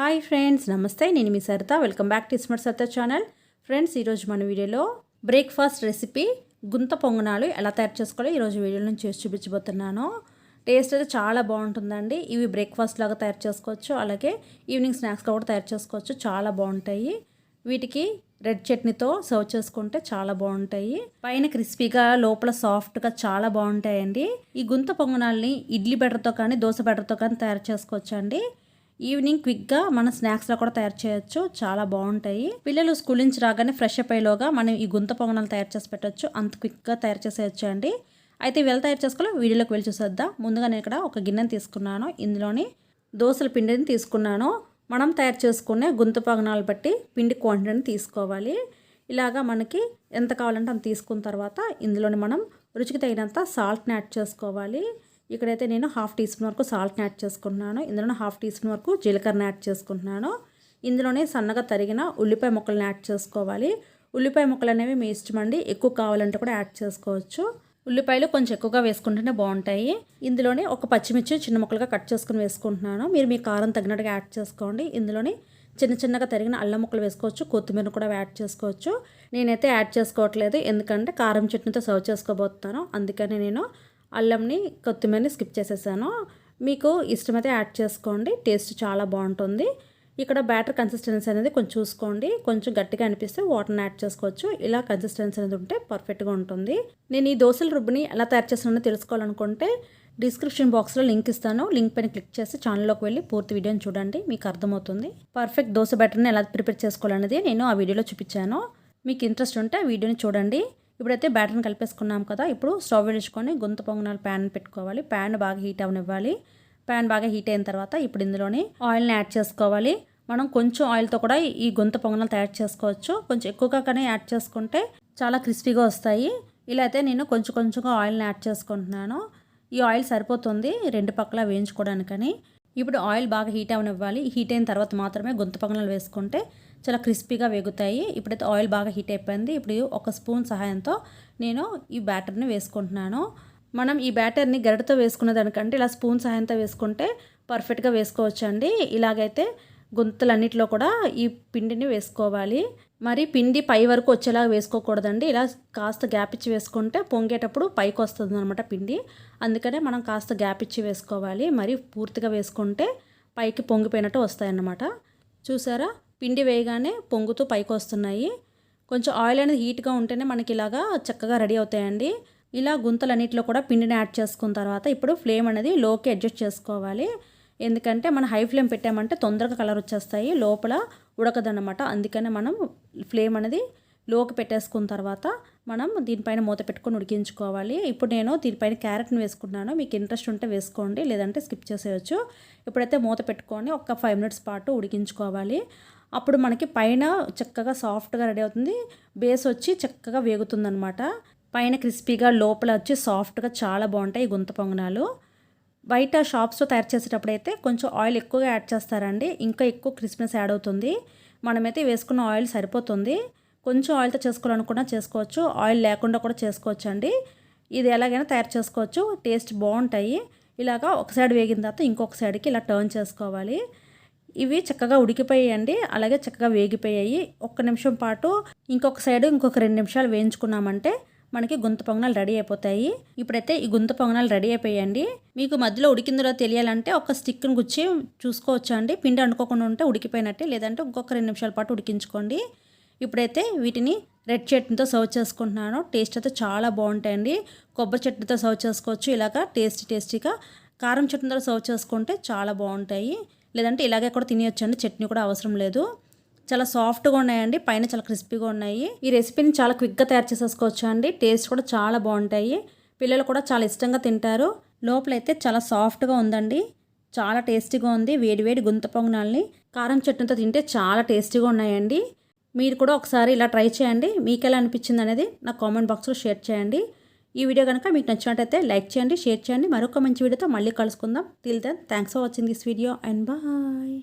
Hi friends నమస్తే. నేను మీ Saritha. Welcome back to smart Saritha channel. Friends ఈరోజు మన వీడియోలో బ్రేక్ఫాస్ట్ రెసిపీ గుంత పొంగనాలు ఎలా తయారు చేసుకోవాలో ఈరోజు వీడియోలో నుంచి చేసి చూపించబోతున్నాను. టేస్ట్ అయితే చాలా బాగుంటుందండి. ఇవి బ్రేక్ఫాస్ట్ లాగా తయారు చేసుకోవచ్చు. అలాగే ఈవినింగ్ స్నాక్స్గా కూడా తయారు చేసుకోవచ్చు. చాలా బాగుంటాయి. వీటికి రెడ్ చట్నీతో సర్వ్ చేసుకుంటే చాలా బాగుంటాయి. పైన క్రిస్పీగా లోపల సాఫ్ట్గా చాలా బాగుంటాయండి. ఈ గుంత పొంగనాల్ని ఇడ్లీ బెటర్తో కానీ దోశ బెటర్తో కానీ తయారు చేసుకోవచ్చు అండి ఈవినింగ్ క్విక్గా మన స్నాక్స్లో కూడా తయారు చేయొచ్చు. చాలా బాగుంటాయి. పిల్లలు స్కూల్ నుంచి రాగానే ఫ్రెష్ అప్ అయ్యేలోగా మనం ఈ గుంత పొంగనాలు తయారు చేసి పెట్టచ్చు. అంత క్విక్గా తయారు చేసేయచ్చు అండి. అయితే వీళ్ళు తయారు చేసుకోవాలి వీడియోలోకి వెళ్ళి చూసేద్దాం. ముందుగా నేను ఇక్కడ ఒక గిన్నెని తీసుకున్నాను. ఇందులోని దోశల పిండిని తీసుకున్నాను. మనం తయారు చేసుకునే గుంత పొంగనాలు బట్టి పిండి క్వాంటిటీని తీసుకోవాలి. ఇలాగా మనకి ఎంత కావాలంటే అంత తీసుకున్న తర్వాత ఇందులోని మనం రుచికి తగినంత సాల్ట్ని యాడ్ చేసుకోవాలి. ఇక్కడైతే నేను హాఫ్ టీ స్పూన్ వరకు సాల్ట్ని యాడ్ చేసుకుంటున్నాను. ఇందులోనే హాఫ్ టీ స్పూన్ వరకు జీలకర్రని యాడ్ చేసుకుంటున్నాను. ఇందులోనే సన్నగా తరిగిన ఉల్లిపాయ ముక్కలను యాడ్ చేసుకోవాలి. ఉల్లిపాయ ముక్కలు అనేవి మీ ఇష్టం అండి. ఎక్కువ కావాలంటే కూడా యాడ్ చేసుకోవచ్చు. ఉల్లిపాయలు కొంచెం ఎక్కువగా వేసుకుంటేనే బాగుంటాయి. ఇందులోనే ఒక పచ్చిమిర్చి చిన్న ముక్కలుగా కట్ చేసుకుని వేసుకుంటున్నాను. మీరు మీ కారం తగినట్టుగా యాడ్ చేసుకోండి. ఇందులోనే చిన్న చిన్నగా తరిగిన అల్లం ముక్కలు వేసుకోవచ్చు. కొత్తిమీర కూడా యాడ్ చేసుకోవచ్చు. నేనైతే యాడ్ చేసుకోవట్లేదు. ఎందుకంటే కారం చట్నీతో సర్వ్ చేసుకోబోతున్నాను. అందుకని నేను అల్లంని కొత్తిమీరని స్కిప్ చేసేసాను. మీకు ఇష్టమైతే యాడ్ చేసుకోండి టేస్ట్ చాలా బాగుంటుంది. ఇక్కడ బ్యాటర్ కన్సిస్టెన్సీ అనేది కొంచెం చూసుకోండి కొంచెం గట్టిగా అనిపిస్తే వాటర్ని యాడ్ చేసుకోవచ్చు. ఇలా కన్సిస్టెన్సీ అనేది ఉంటే పర్ఫెక్ట్గా ఉంటుంది. నేను ఈ దోశల రుబ్బుని ఎలా తయారు చేస్తున్నానో తెలుసుకోవాలనుకుంటే డిస్క్రిప్షన్ బాక్స్లో లింక్ ఇస్తాను. లింక్ పైన క్లిక్ చేసి ఛానల్లోకి వెళ్ళి పూర్తి వీడియోని చూడండి మీకు అర్థమవుతుంది. పర్ఫెక్ట్ దోశ బ్యాటర్ని ఎలా ప్రిపేర్ చేసుకోవాలనేది నేను ఆ వీడియోలో చూపించాను. మీకు ఇంట్రెస్ట్ ఉంటే ఆ వీడియోని చూడండి. ఇప్పుడైతే బ్యాటర్ని కలిపేసుకున్నాం కదా ఇప్పుడు స్టవ్ వెలుచుకొని గుంత పొంగనాలు ప్యాన్ పెట్టుకోవాలి. ప్యాన్ బాగా హీట్ అవనివ్వాలి. ప్యాన్ బాగా హీట్ అయిన తర్వాత ఇప్పుడు ఇందులోని ఆయిల్ని యాడ్ చేసుకోవాలి. మనం కొంచెం ఆయిల్తో కూడా ఈ గుంత పొంగనాలు తయారు చేసుకోవచ్చు. కొంచెం ఎక్కువగా కానీ యాడ్ చేసుకుంటే చాలా క్రిస్పీగా వస్తాయి. ఇలా అయితే నేను కొంచెం కొంచెంగా ఆయిల్ని యాడ్ చేసుకుంటున్నాను. ఈ ఆయిల్ సరిపోతుంది రెండు పక్కల వేయించుకోవడానికని. ఇప్పుడు ఆయిల్ బాగా హీట్ అవనివ్వాలి. హీట్ అయిన తర్వాత మాత్రమే గుంత పొంగనాలు వేసుకుంటే చాలా క్రిస్పీగా వేగుతాయి. ఇప్పుడైతే ఆయిల్ బాగా హీట్ అయిపోయింది. ఇప్పుడు ఒక స్పూన్ సహాయంతో నేను ఈ బ్యాటర్ని వేసుకుంటున్నాను. మనం ఈ బ్యాటర్ని గరిటతో వేసుకున్న దానికంటే ఇలా స్పూన్ సహాయంతో వేసుకుంటే పర్ఫెక్ట్గా వేసుకోవచ్చు అండి ఇలాగైతే గుంతలన్నిటిలో కూడా ఈ పిండిని వేసుకోవాలి. మరి పిండి పై వరకు వచ్చేలా వేసుకోకూడదండి. ఇలా కాస్త గ్యాప్ ఇచ్చి వేసుకుంటే పొంగేటప్పుడు పైకి వస్తుంది అనమాట పిండి. అందుకనే మనం కాస్త గ్యాప్ ఇచ్చి వేసుకోవాలి. మరి పూర్తిగా వేసుకుంటే పైకి పొంగిపోయినట్టు వస్తాయన్నమాట. చూసారా? పిండి వేయగానే పొంగుతూ పైకి వస్తున్నాయి కొంచెం ఆయిల్ అనేది హీట్గా ఉంటేనే మనకి ఇలాగా చక్కగా రెడీ అవుతాయండి. ఇలా గుంతలన్నింటిలో కూడా పిండిని యాడ్ చేసుకున్న తర్వాత ఇప్పుడు ఫ్లేమ్ అనేది లోకి అడ్జస్ట్ చేసుకోవాలి. ఎందుకంటే మనం హై ఫ్లేమ్ పెట్టామంటే తొందరగా కలర్ వచ్చేస్తాయి. లోపల ఉడకదన్నమాట. అందుకనే మనం ఫ్లేమ్ అనేది లోకి పెట్టేసుకున్న తర్వాత మనం దీనిపైన మూత పెట్టుకొని ఉడికించుకోవాలి. ఇప్పుడు నేను దీనిపైన క్యారెట్ని వేసుకున్నాను మీకు ఇంట్రెస్ట్ ఉంటే వేసుకోండి. లేదంటే స్కిప్ చేసేయచ్చు. ఇప్పుడైతే మూత పెట్టుకొని ఒక ఫైవ్ మినిట్స్ పాటు ఉడికించుకోవాలి. అప్పుడు మనకి పైన చక్కగా సాఫ్ట్గా రెడీ అవుతుంది. బేస్ వచ్చి చక్కగా వేగుతుందనమాట పైన క్రిస్పీగా లోపల వచ్చి సాఫ్ట్గా చాలా బాగుంటాయి ఈ గుంత పొంగనాలు. బయట షాప్స్లో తయారు చేసేటప్పుడు అయితే కొంచెం ఆయిల్ ఎక్కువగా యాడ్ చేస్తారండి. ఇంకా ఎక్కువ క్రిస్మస్ యాడ్ అవుతుంది. మనమైతే వేసుకున్న ఆయిల్ సరిపోతుంది. కొంచెం ఆయిల్తో చేసుకోవాలనుకున్నా చేసుకోవచ్చు. ఆయిల్ లేకుండా కూడా చేసుకోవచ్చు అండి ఇది ఎలాగైనా తయారు చేసుకోవచ్చు. టేస్ట్ బాగుంటాయి. ఇలాగా ఒక సైడ్ వేగిన తర్వాత ఇంకొక సైడ్కి ఇలా టర్న్ చేసుకోవాలి. ఇవి చక్కగా ఉడికిపోయాయండి. అలాగే చక్కగా వేగిపోయాయి. ఒక్క నిమిషం పాటు ఇంకొక సైడ్ ఇంకొక రెండు నిమిషాలు వేయించుకున్నామంటే మనకి గుంత పొంగనాలు రెడీ అయిపోతాయి. ఇప్పుడైతే ఈ గుంత పొంగనాలు రెడీ అయిపోయాయండి. మీకు మధ్యలో ఉడికిందో తెలియాలంటే ఒక స్టిక్ని గుచ్చి చూసుకోవచ్చు అండి. పిండి అనుకోకుండా ఉంటే ఉడికిపోయినట్టే లేదంటే ఇంకొక రెండు నిమిషాల పాటు ఉడికించుకోండి. ఇప్పుడైతే వీటిని రెడ్ చట్నీతో సర్వ్ చేసుకుంటున్నాను. టేస్ట్ అయితే చాలా బాగుంటాయండి. కొబ్బరి చట్నీతో సర్వ్ చేసుకోవచ్చు. ఇలాగ టేస్టీ టేస్టీగా కారం చట్నీతో సర్వ్ చేసుకుంటే చాలా బాగుంటాయి. లేదంటే ఇలాగే కూడా తినేయొచ్చండి. చట్నీ కూడా అవసరం లేదు. చాలా సాఫ్ట్గా ఉన్నాయండి. పైన చాలా క్రిస్పీగా ఉన్నాయి. ఈ రెసిపీని చాలా క్విక్గా తయారు చేసేసుకోవచ్చు అండి. టేస్ట్ కూడా చాలా బాగుంటాయి. పిల్లలు కూడా చాలా ఇష్టంగా తింటారు. లోపలైతే చాలా సాఫ్ట్గా ఉందండి. చాలా టేస్టీగా ఉంది. వేడి వేడి గుంత పొంగనాల్ని. కారం చట్నీతో తింటే చాలా టేస్టీగా ఉన్నాయండి. మీరు కూడా ఒకసారి ఇలా ట్రై చేయండి. మీకు ఎలా అనిపించింది అనేది నా కామెంట్ బాక్స్లో షేర్ చేయండి. ఈ వీడియో కనుక మీకు నచ్చినట్టయితే లైక్ చేయండి షేర్ చేయండి. మరొక మంచి వీడియోతో మళ్ళీ కలుసుకుందాం. Till then thanks for watching this video and bye